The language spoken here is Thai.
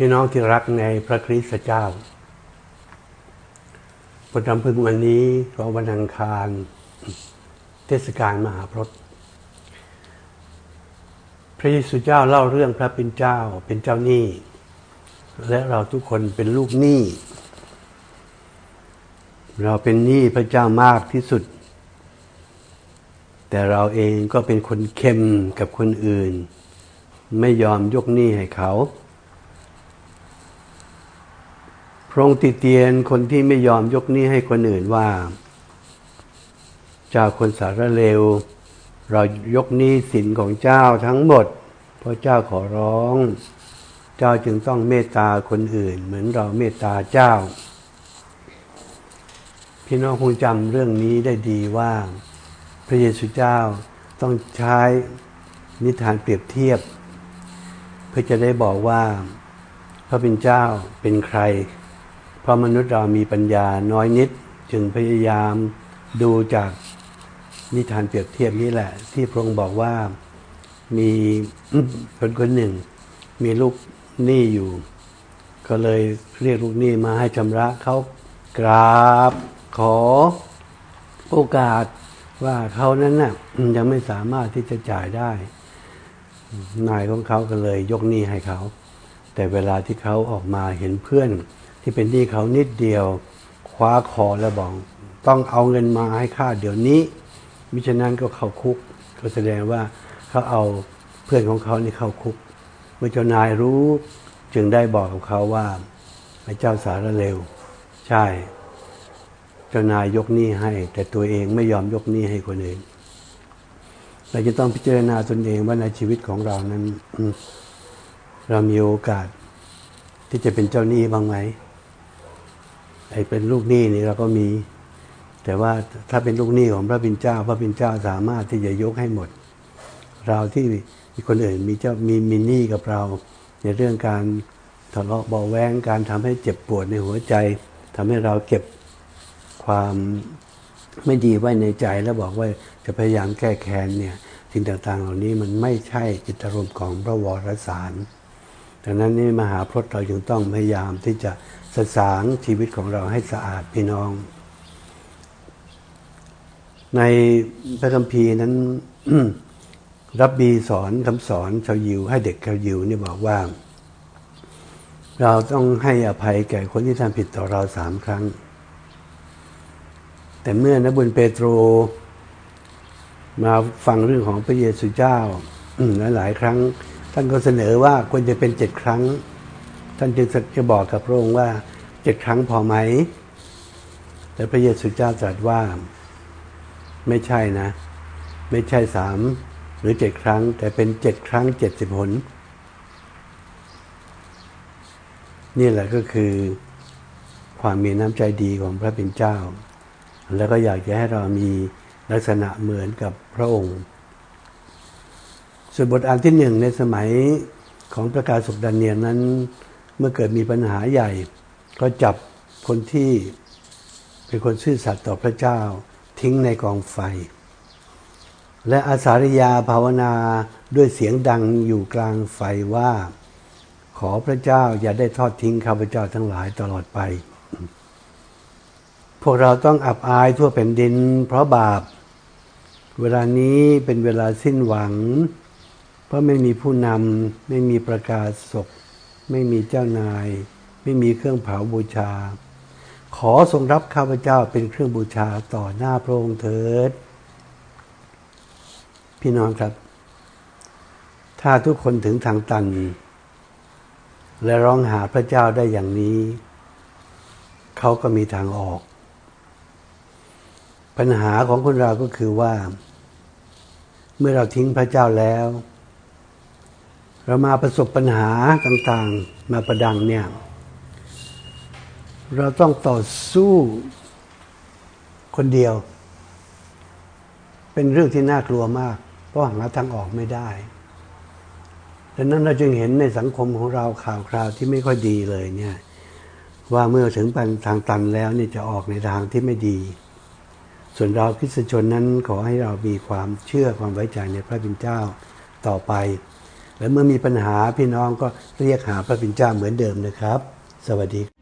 พี่น้องที่รักในพระคริสต์เจ้าประจำพึงวันนี้ก็วันอังคาร เทศกาลมหาพรตพระเยซูเจ้าเล่าเรื่องพระเป็นเจ้าเป็นเจ้าหนี้ และเราทุกคนเป็นลูกหนี้ เราเป็นหนี้พระเจ้ามากที่สุด แต่เราเองก็เป็นคนเค็มกับคนอื่น ไม่ยอมยกหนี้ให้เขาพ ระองค์ติเตียนคนที่ไม่ยอมยกหนี้ให้คนอื่นว่าเจ้าคนสารเลว เรายกหนี้สินของเจ้าทั้งหมด เพราะเจ้าขอร้อง เจ้าจึงต้องเมตตาคนอื่น เหมือนเราเมตตาเจ้า พี่น้องคงจำเรื่องนี้ได้ดีว่า พระเยซูเจ้าต้องใช้นิทานเปรียบเทียบ เพื่อจะได้บอกว่าพระเป็นเจ้าเป็นใคร เพราะมนุษย์เรามีปัญญาน้อยนิด จึงพยายามดูจากนิทานเปรียบเทียบนี้แหละ ที่พระองค์บอกว่ามีคนคนหนึ่ง มีลูกหนี้อยู่ ก็เลยเรียกลูกหนี้มาให้ชำระเขากราบขอโอกาสว่าเขานั้นน่ะยังไม่สามารถที่จะจ่ายได้ นายของเขาก็เลยยกหนี้ให้เขา แต่เวลาที่เขาออกมาเห็นเพื่อน ที่เป็นหนี้เขานิดเดียว คว้าคอแล้วบอกต้องเอาเงินมาให้ข้าเดี๋ยวนี้ มิฉะนั้นก็เข้าคุก ก็แสดงว่าเขาเอาเพื่อนของเขานี่เข้าคุก เมื่อเจ้านายรู้จึงได้บอกกับเขาว่าพระเจ้าสารเลวใช่ เจ้านายยกหนี้ให้ แต่ตัวเองไม่ยอมยกหนี้ให้คนอื่นเราจะต้องพิจารณาตนเองว่าในชีวิตของเรานั้น เรามีโอกาสที่จะเป็นเจ้าหนี้บ้างไหม ไอ้เป็นลูกหนี้นี่เราก็มี แต่ว่าถ้าเป็นลูกหนี้ของพระบิณเจ้า พระบิณเจ้าสามารถที่จะยกให้หมด เราที่มีคนอื่นมีเจ้ามีมินนี่กับเรา ในเรื่องการทะเลาะเบาแวงการทำให้เจ็บปวดในหัวใจทำให้เราเก็บความไม่ดีไว้ในใจแล้วบอกว่าจะพยายามแก้แค้นเนี่ยสิ่งต่างๆ เหล่านี้มันไม่ใช่จิตรมของพระวรสาร ดังนั้นนี่มหาพรตเราจึงต้องพยายามที่จะสสางชีวิตของเราให้สะอาดพี่น้อง ในพระคัมภีร์นั้นรับบีสอนคำสอนชาวยิว ให้เด็กชาวยิวนี่บอกว่า เราต้องให้อภัยแก่คนที่ทำผิดต่อเราสามครั้ง แต่เมื่อนบุญเปโตร มาฟังเรื่องของพระเยซูเจ้าหลายๆครั้ง ท่านก็เสนอว่าควรจะเป็นเจ็ดครั้ง ท่านจึงจะบอกกับพระองค์ว่าเจ็ดครั้งพอไหม แต่พระเยซูเจ้าตรัสว่าไม่ใช่นะ ไม่ใช่สามหรือเจ็ดครั้ง แต่เป็นเจ็ดครั้งเจ็ดสิบหน นี่แหละก็คือความมีน้ำใจดีของพระเป็นเจ้า แล้วก็อยากจะให้เรามีลักษณะเหมือนกับพระองค์ ส่วนบทอ่านที่หนึ่งในสมัยของประกาศสุกดาเนียนนั้น เมื่อเกิดมีปัญหาใหญ่ ก็จับคนที่เป็นคนซื่อสัตย์ต่อพระเจ้าทิ้งในกองไฟ และอาสาริยาภาวนาด้วยเสียงดังอยู่กลางไฟว่า ขอพระเจ้าอย่าได้ทอดทิ้งข้าพเจ้าทั้งหลายตลอดไป พวกเราต้องอับอายทั่วแผ่นดิน เพราะบาป เวลานี้เป็นเวลาสิ้นหวัง เพราะไม่มีผู้นำ ไม่มีประกาศศก ไม่มีเจ้านาย ไม่มีเครื่องเผาบูชา ขอทรงรับข้าพเจ้าเป็นเครื่องบูชาต่อหน้าพระองค์เถิด พี่น้องครับ ถ้าทุกคนถึงทางตัน และร้องหาพระเจ้าได้อย่างนี้ เขาก็มีทางออก ปัญหาของคนเราก็คือว่า เมื่อเราทิ้งพระเจ้าแล้ว เรามาประสบปัญหาต่างๆ มาประดังเนี่ย เราต้องต่อสู้คนเดียว เป็นเรื่องที่น่ากลัวมาก เพราะหาทางออกไม่ได้ดังนั้นเราจึงเห็นในสังคมของเราข่าวคราวที่ไม่ค่อยดีเลยเนี่ย ว่าเมื่อถึงเป็นทางตันแล้วนี่จะออกในทางที่ไม่ดี ส่วนเราคริสชนนั้นขอให้เรามีความเชื่อความไว้ใจในพระบิดเจ้าต่อไป และเมื่อมีปัญหาพี่น้องก็เรียกหาพระเป็นเจ้าเหมือนเดิมนะครับ สวัสดี